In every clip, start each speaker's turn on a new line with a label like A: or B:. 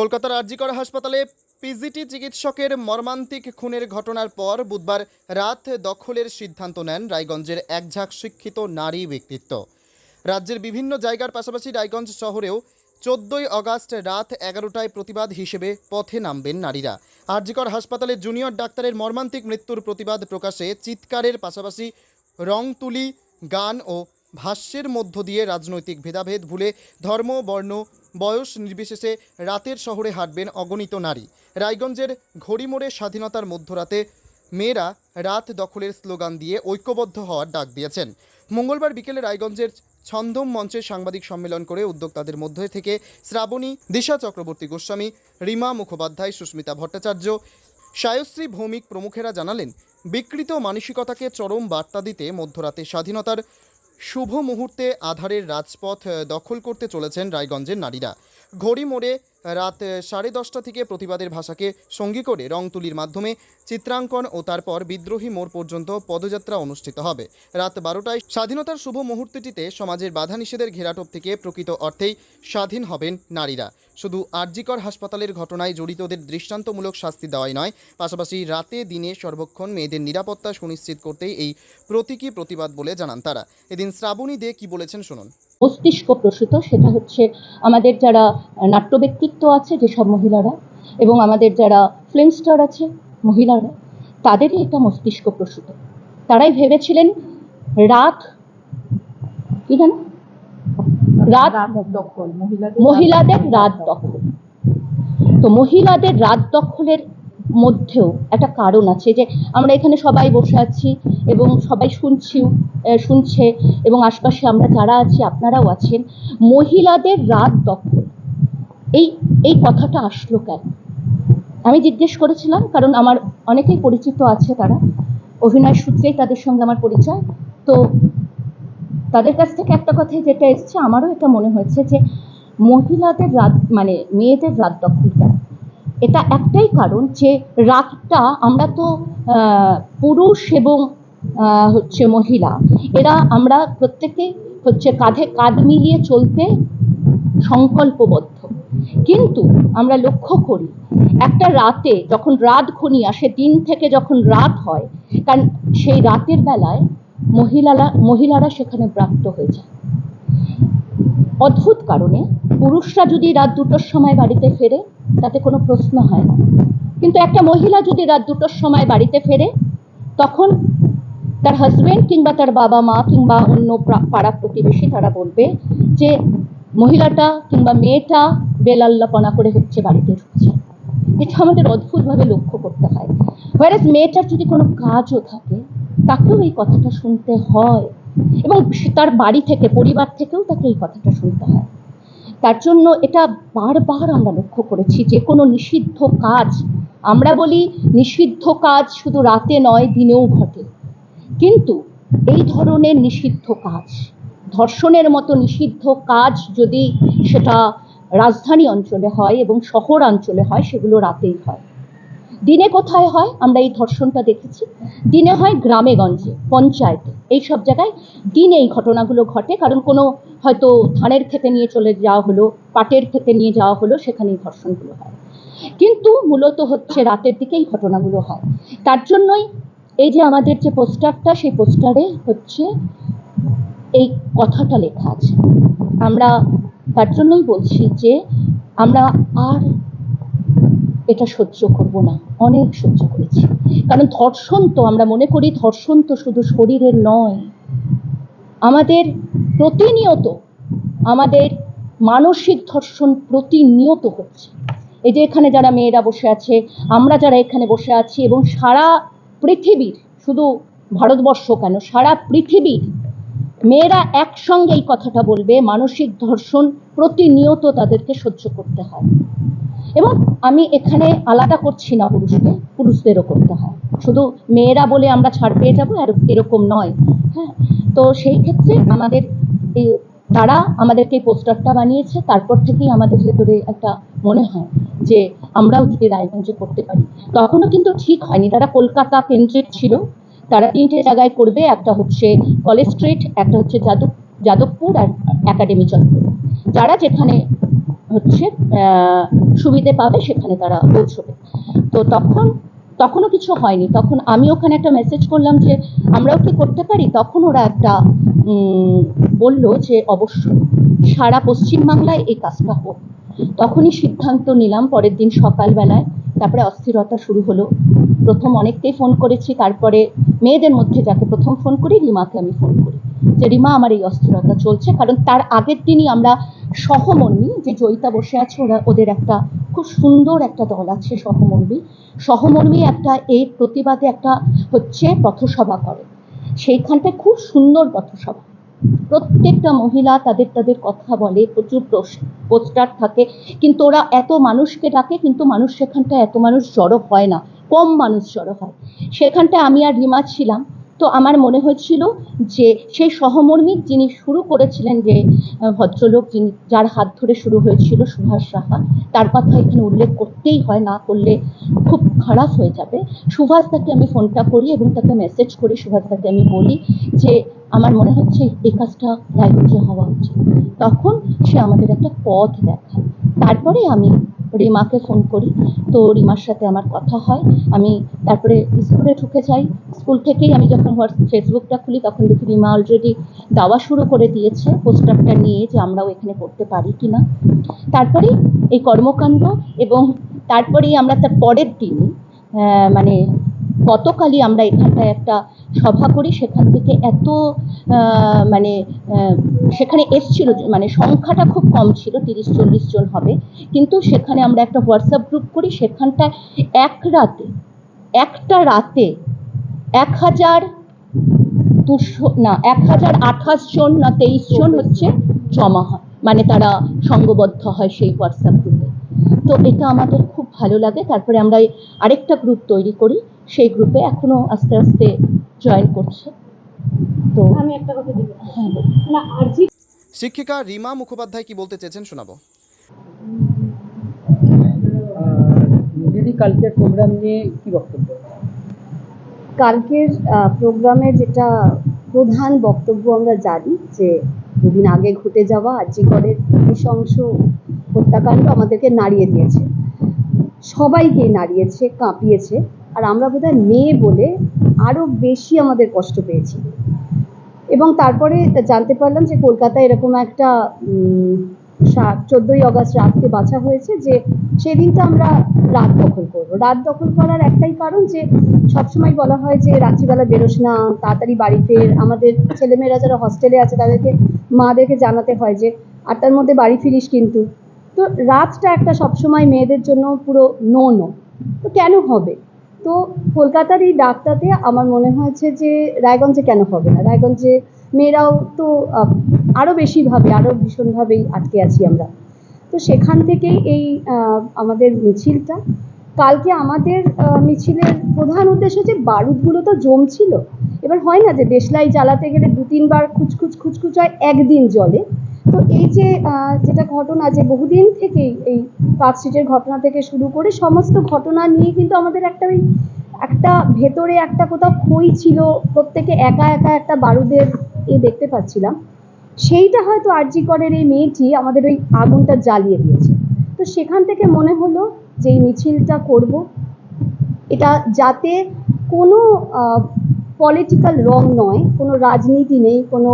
A: কলকাতার আরজিকর হাসপাতালে পিজিটি চিকিৎসকের মর্মান্তিক খুনের ঘটনার পর বুধবার রাত দখলের সিদ্ধান্ত নেন রায়গঞ্জের একঝাঁক শিক্ষিত নারী ব্যক্তিত্ব। রাজ্যের বিভিন্ন জায়গার পাশাপাশি রায়গঞ্জ শহরেও চোদ্দই আগস্ট রাত এগারোটায় প্রতিবাদ হিসেবে পথে নামবেন নারীরা। আরজিকর হাসপাতালে জুনিয়র ডাক্তারের মর্মান্তিক মৃত্যুর প্রতিবাদ প্রকাশে চিৎকারের পাশাপাশি রং তুলি গান ও ভাষ্যের মধ্য দিয়ে রাজনৈতিক ভেদাভেদ ভুলে ধর্ম, বর্ণ, বয়স নির্বিশেষে রাতের শহরে হাঁটবেন অগণিত নারী। রায়গঞ্জের ঘড়িমোড়ে স্বাধীনতার মধ্যরাতে মেয়েরা রাত দখলের স্লোগান দিয়ে ঐক্যবদ্ধ হওয়ার ডাক দিয়েছেন। মঙ্গলবার বিকেলে রায়গঞ্জের ছন্দম মঞ্চে সাংবাদিক সম্মেলন করে উদ্যোক্তাদের মধ্যে থেকে শ্রাবণী, দিশা চক্রবর্তী গোস্বামী, রিমা মুখোপাধ্যায়, সুস্মিতা ভট্টাচার্য, সায়শ্রী ভৌমিক প্রমুখেরা জানালেন, বিকৃত মানসিকতাকে চরম বার্তা দিতে মধ্যরাতে স্বাধীনতার শুভ মুহূর্তে আধারের রাজপথ দখল করতে চলেছেন রায়গঞ্জের নারীরা। ঘড়ি মোড়ে রাত সাড়ে দশটা থেকে প্রতিবাদের ভাষাকে সঙ্গী করে রং তুলির মাধ্যমে চিত্রাঙ্কন ও তারপর বিদ্রোহী মোড় পর্যন্ত পদযাত্রা অনুষ্ঠিত হবে। রাত বারোটায় স্বাধীনতার শুভ মুহূর্তটিতে সমাজের বাধা নিষেধের ঘেরাটোপ থেকে প্রকৃত অর্থেই স্বাধীন হবেন নারীরা। শুধু আরজিকর হাসপাতালের ঘটনায় জড়িতদের দৃষ্টান্তমূলক শাস্তি দেওয়াই নয়, পাশাপাশি রাতে দিনে সর্বক্ষণ মেয়েদের নিরাপত্তা সুনিশ্চিত করতেই এই প্রতীকী প্রতিবাদ বলে জানান তারা। এদিন শ্রাবণী দে কি বলেছেন শুনুন।
B: মস্তিষ্ক প্রসূত সেটা হচ্ছে আমাদের যারা নাট্য ব্যক্তিত্ব আছে যেসব মহিলারা এবং আমাদের যারা ফিল্ম স্টার আছে মহিলারা তাদেরই এটা মস্তিষ্ক প্রসূত। তারাই ভেবেছিলেন রাত কি জানো? রাত
C: দখল মহিলাদের
B: মহিলাদের রাত দখল। তো মহিলাদের রাত দখলের মধ্যেও একটা কারণ আছে যে আমরা এখানে সবাই বসে আছি এবং সবাই শুনছি শুনছে এবং আশপাশে আমরা যারা আছি, আপনারাও আছেন, মহিলাদের রাত দখল। এই এই কথাটা আসলো কেন? আমি জিজ্ঞেস করেছিলাম, কারণ আমার অনেকেই পরিচিত আছে তারা। অভিনয় সূত্রেই তাদের সঙ্গে আমার পরিচয়। তো তাদের কাছ থেকে একটা কথাই যেটা এসছে, আমারও এটা মনে হয়েছে যে মহিলাদের রাত মানে মেয়েদের রাত দখল এটা একটাই কারণ যে রাতটা আমরা তো পুরুষ এবং হচ্ছে মহিলা। এরা আমরা প্রত্যেকে হচ্ছে কাঁধে কাঁধ মিলিয়ে চলতে সংকল্পবদ্ধ। কিন্তু আমরা লক্ষ্য করি, একটা রাতে যখন রাত ঘনিয়ে আসে, দিন থেকে যখন রাত হয়, কারণ সেই রাতের বেলায় মহিলারা মহিলারা সেখানে প্রাপ্ত হয়ে যায়। অদ্ভুত কারণে পুরুষরা যদি রাত দুটোর সময় বাড়িতে ফেরে তাতে কোনো প্রশ্ন হয় না। কিন্তু একটা মহিলা যদি রাত দুটোর সময় বাড়িতে ফেরে, তখন তার হাজবেন্ড কিংবা তার বাবা মা কিংবা অন্য পাড়া প্রতিবেশী তারা বলবে যে, মহিলাটা কিংবা মেয়েটা বেলাল্লাপনা করে হচ্ছে বাড়িতে ঢুকছে। এটা আমাদের অদ্ভুতভাবে লক্ষ্য করতে হয়। হোয়ারাস মেয়েটার যদি কোনো কাজও থাকে, তাকেও এই কথাটা শুনতে হয় এবং তার বাড়ি থেকে, পরিবার থেকেও তাকে এই কথাটা শুনতে হয়। তার জন্য এটা বারবার আমরা লক্ষ্য করেছি, যে কোনো নিষিদ্ধ কাজ, আমরা বলি নিষিদ্ধ কাজ শুধু রাতে নয়, দিনেও ঘটে। কিন্তু এই ধরনের নিষিদ্ধ কাজ, ধর্ষণের মতো নিষিদ্ধ কাজ যদি সেটা রাজধানী অঞ্চলে হয় এবং শহর অঞ্চলে হয়, সেগুলো রাতেই হয়। দিনে কোথায় হয়? আমরা এই ধর্ষণটা দেখেছি। দিনে হয় গ্রামে গঞ্জে পঞ্চায়েতে। এই সব জায়গায় দিনে এই ঘটনাগুলো ঘটে, কারণ কোনো হয়তো ধানের খেতে নিয়ে চলে যাওয়া হলো, পাটের খেতে নিয়ে যাওয়া হলো, সেখানেই ধর্ষণগুলো হয়। কিন্তু মূলত হচ্ছে রাতের দিকে এই ঘটনাগুলো হয়। তার জন্যই এই যে আমাদের যে পোস্টারটা, সেই পোস্টারে হচ্ছে এই কথাটা লেখা আছে। আমরা তার জন্যই বলছি যে আমরা আর এটা সহ্য করব না, অনেক সহ্য করেছি। কারণ ধর্ষণ তো, আমরা মনে করি ধর্ষণ তো শুধু শরীরের নয়, আমাদের প্রতিনিয়ত, আমাদের মানসিক ধর্ষণ প্রতিনিয়ত হচ্ছে। এই যে এখানে যারা মেয়েরা বসে আছে, আমরা যারা এখানে বসে আছি এবং সারা পৃথিবীর, শুধু ভারতবর্ষ কেন, সারা পৃথিবীর মেয়েরা একসঙ্গে এই কথাটা বলবে, মানসিক ধর্ষণ প্রতিনিয়ত তাদেরকে সহ্য করতে হয়। এবং আমি এখানে আলাদা করছি না পুরুষকে, পুরুষদেরও করতে হয়। শুধু মেয়েরা বলে আমরা ছাড় পেয়ে যাব, আর এরকম নয়। হ্যাঁ তো সেই ক্ষেত্রে আমাদের তারা আমাদেরকে পোস্টারটা বানিয়েছে, তারপর থেকেই আমাদের ভেতরে একটা মনে হয় যে আমরাও যদি রায়গঞ্জে করতে পারি। তখনও কিন্তু ঠিক হয়নি। তারা কলকাতা কেন্দ্রিক ছিল। তারা তিনটে জায়গায় করবে, একটা হচ্ছে কলেজ স্ট্রিট, একটা হচ্ছে যাদব যাদবপুর আর একাডেমি চত্বর। যারা যেখানে হচ্ছে সুবিধে পাবে, সেখানে তারা পৌঁছবে। তো তখন, তখনও কিছু হয়নি। তখন আমি ওখানে একটা মেসেজ করলাম যে, আমরাও কি করতে পারি? তখন ওরা একটা বলল যে, অবশ্যই। সারা পশ্চিমবাংলায় এই কাজটা হোক। তখনই সিদ্ধান্ত নিলাম পরের দিন সকালবেলায়। তারপরে অস্থিরতা শুরু হলো। প্রথম অনেককেই ফোন করেছি। তারপরে মেয়েদের মধ্যে যাকে প্রথম ফোন করি, রিমাকে আমি ফোন করি। যে রিমা আমার এই অস্থিরতা চলছে, কারণ তার আগের দিনই আমরা সহমর্মী, যে জয়িতা বসে আছে, ওরা ওদের একটা খুব সুন্দর একটা দল আছে সহমর্মী। সহমর্মী একটা এই প্রতিবাদে একটা হচ্ছে পথসভা করে। সেইখানটায় খুব সুন্দর পথসভা। প্রত্যেকটা মহিলা তাদের তাদের কথা বলে, প্রচুর পোস্টার থাকে, কিন্তু ওরা এত মানুষকে ডাকে, কিন্তু মানুষ সেখানটায় এত মানুষ জড়ো হয় না, কম মানুষ জড়ো হয়। সেখানটায় আমি আর রিমা ছিলাম। তো আমার মনে হয়েছিল যে সেই সহমর্মী যিনি শুরু করেছিলেন যে ভদ্রলোক যিনি, যার হাত ধরে শুরু হয়েছিল সুভাষ সাহা তার কথা এখানে উল্লেখ করতেই হয়, না করলে খুব খারাপ হয়ে যাবে। সুভাষ তাকে আমি ফোনটা করি এবং তাকে মেসেজ করি, সুভাষ তাকে আমি বলি যে, আমার মনে হচ্ছে এই কাজটা রায়গঞ্জে হওয়া উচিত। তখন সে আমাদের একটা পথ দেখায়। তারপরে আমি রিমাকে ফোন করি। তো রিমার সাথে আমার কথা হয়। আমি তারপরে স্কুলে ঢুকে যাই। স্কুল থেকেই আমি যখন হোয়াটস, ফেসবুকটা খুলি, তখন দেখি রিমা অলরেডি দাওয়া শুরু করে দিয়েছে। পোস্টারটা নিয়ে যে আমরাও এখানে করতে পারি কি না তারপরেই এই কর্মকাণ্ড এবং তারপরেই আমরা তার পরের দিন মানে গতকালই আমরা এখানটায় একটা সভা করি, সেখান থেকে এত মানে সেখানে এসছিল মানে সংখ্যাটা খুব কম ছিল, তিরিশ, চল্লিশ জন হবে। কিন্তু সেখানে আমরা একটা হোয়াটসঅ্যাপ গ্রুপ করি, সেখানটায় এক রাতে, একটা রাতে এক হাজার দুশো, না, এক হাজার আঠাশ জন না তেইশ জন হচ্ছে জমা হয় মানে তারা সঙ্গবদ্ধ হয় সেই হোয়াটসঅ্যাপ গ্রুপে। তো এটা আমাদের খুব ভালো লাগে, তারপরে আমরা আরেকটা গ্রুপ তৈরি করি সেই গ্রুপে এখনও আস্তে আস্তে জয়েন করছে। তো
C: আমি একটা কথা দিবি
B: হ্যাঁ
C: না আরজি
A: শিক্ষিকা রিমা মুখোপাধ্যায় কি বলতে চেয়েছেন শোনাবো।
D: দিদি কালকের প্রোগ্রাম নিয়ে কি বক্তব্য?
C: কালকের প্রোগ্রামে যেটা প্রধান বক্তব্য আমরা জানি যে দুদিন আগে ঘটে যাওয়া আর্যিকরের নৃশংস হত্যাকাণ্ড আমাদেরকে নাড়িয়ে দিয়েছে। সবাইকে নাড়িয়েছে কাঁপিয়েছে। আর আমরা বোধহয় মেয়ে বলে আরও বেশি আমাদের কষ্ট পেয়েছি। এবং তারপরে জানতে পারলাম যে কলকাতায় এরকম একটা চোদ্দোই আগস্ট রাতকে বাছা হয়েছে যে সেদিনটা আমরা রাত দখল করব। রাত দখল করার একটাই কারণ যে সবসময় বলা হয় যে রাত্রিবেলা বেরোস না, তাড়াতাড়ি বাড়ি ফের। আমাদের ছেলেমেয়েরা যারা হস্টেলে আছে, তাদেরকে, মাদেরকে জানাতে হয় যে আটটার মধ্যে বাড়ি ফিরিস কিন্তু। তো রাতটা একটা সবসময় মেয়েদের জন্য পুরো নো নো তো কেন হবে? তো কলকাতার এই ডাকটাতে আমার মনে হয়েছে যে রায়গঞ্জে কেন হবে না? রায়গঞ্জে মেয়েরাও তো আরও বেশিভাবে আরও ভীষণভাবেই আটকে আছি আমরা। তো সেখান থেকেই এই আমাদের মিছিলটা। কালকে আমাদের মিছিলের প্রধান উদ্দেশ্য যে বারুদগুলো তো জমছিল। এবার হয় না যে দেশলাই জ্বালাতে গেলে দু তিনবার খুচখুচ খুচখুচ হয় একদিন জলে। তো এই যে যেটা ঘটনা যে বহুদিন থেকেই এই পার্ক ঘটনা থেকে শুরু করে সমস্ত ঘটনা নিয়ে কিন্তু আমাদের একটা ওই একটা ভেতরে একটা কোথাও খই ছিল, প্রত্যেকে একা একা একটা বারুদের এ দেখতে পাচ্ছিলাম। সেইটা হয়তো আরজি করের এই মেয়েটি আমাদের ওই আগুনটা জ্বালিয়ে দিয়েছে। তো সেখান থেকে মনে হলো যে এই মিছিলটা করব। এটা যাতে কোনো পলিটিক্যাল রং নয়, কোনো রাজনীতি নেই, কোনো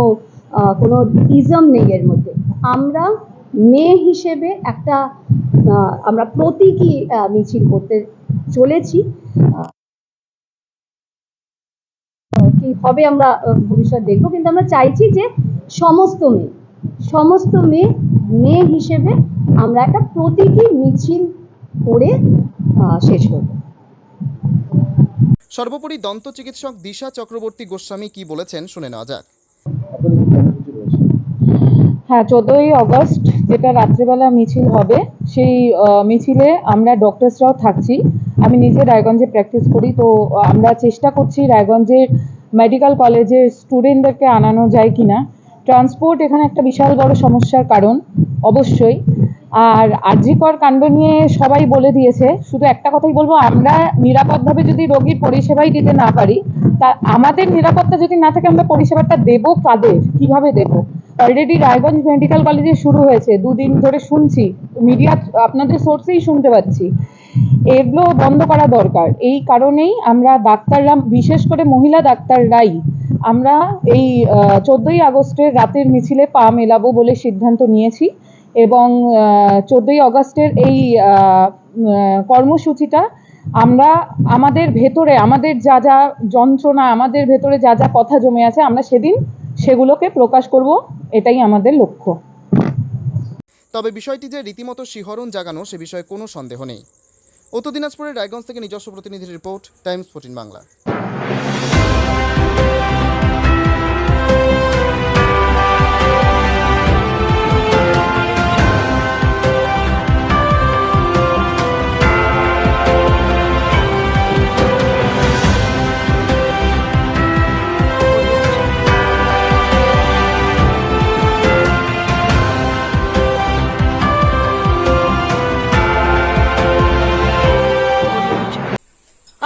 C: কোনো ইজম নেই এর মধ্যে। আমরা মেয়ে হিসেবে একটা আহ, আমরা প্রতীকী আহ, মিছিল করতে চলেছি। কি হবে আমরা ভবিষ্যৎ দেখব কিন্তু আমরা চাইছি যে সমস্ত মেয়ে সমস্ত মেয়ে মেয়ে হিসেবে আমরা একটা প্রতীকী মিছিল করে আহ, শেষ করব।
A: সর্বোপরি দন্ত চিকিৎসক দিশা চক্রবর্তী গোস্বামী কি বলেছেন শুনে নেওয়া যাক।
E: হ্যাঁ চোদ্দই অগস্ট যেটা রাত্রেবেলা মিছিল হবে, সেই মিছিলে আমরা ডক্টরসরাও থাকছি। আমি নিজে রায়গঞ্জে প্র্যাকটিস করি, তো আমরা চেষ্টা করছি রায়গঞ্জের মেডিকেল কলেজের স্টুডেন্টদেরকে আনানো যায় কি না ট্রান্সপোর্ট এখানে একটা বিশাল বড় সমস্যার কারণ, অবশ্যই। আর আরজিকর কাণ্ড নিয়ে সবাই বলে দিয়েছে, শুধু একটা কথাই বলব, আমরা নিরাপদভাবে যদি রোগীর পরিষেবাই দিতে না পারি, তা আমাদের নিরাপত্তা যদি না থাকে, আমরা পরিষেবাটা দেবো কাদের? কীভাবে দেবো? অলরেডি রায়গঞ্জ মেডিকেল কলেজে শুরু হয়েছে, দুদিন ধরে শুনছি মিডিয়া আপনাদের সোর্সেই শুনতে পাচ্ছি। এগুলো বন্ধ করা দরকার। এই কারণেই আমরা ডাক্তাররা, বিশেষ করে মহিলা ডাক্তাররাই, আমরা এই চোদ্দোই আগস্টের রাতের মিছিলে পা মেলাবো বলে সিদ্ধান্ত নিয়েছি এবং চোদ্দোই আগস্টের এই কর্মসূচিটা আমরা, আমাদের ভেতরে, আমাদের যা যা যন্ত্রণা, আমাদের ভেতরে যা যা কথা জমে আছে, আমরা সেদিন সেগুলোকে প্রকাশ করব, এটাই আমাদের লক্ষ্য।
A: তবে বিষয়টি যে রীতিমতো শিহরণ জাগানো, সে বিষয়ে কোনো সন্দেহ নেই। উত্তর দিনাজপুরের রায়গঞ্জ থেকে নিজস্ব প্রতিনিধি রিপোর্ট, টাইমস ফোর্টিন বাংলা।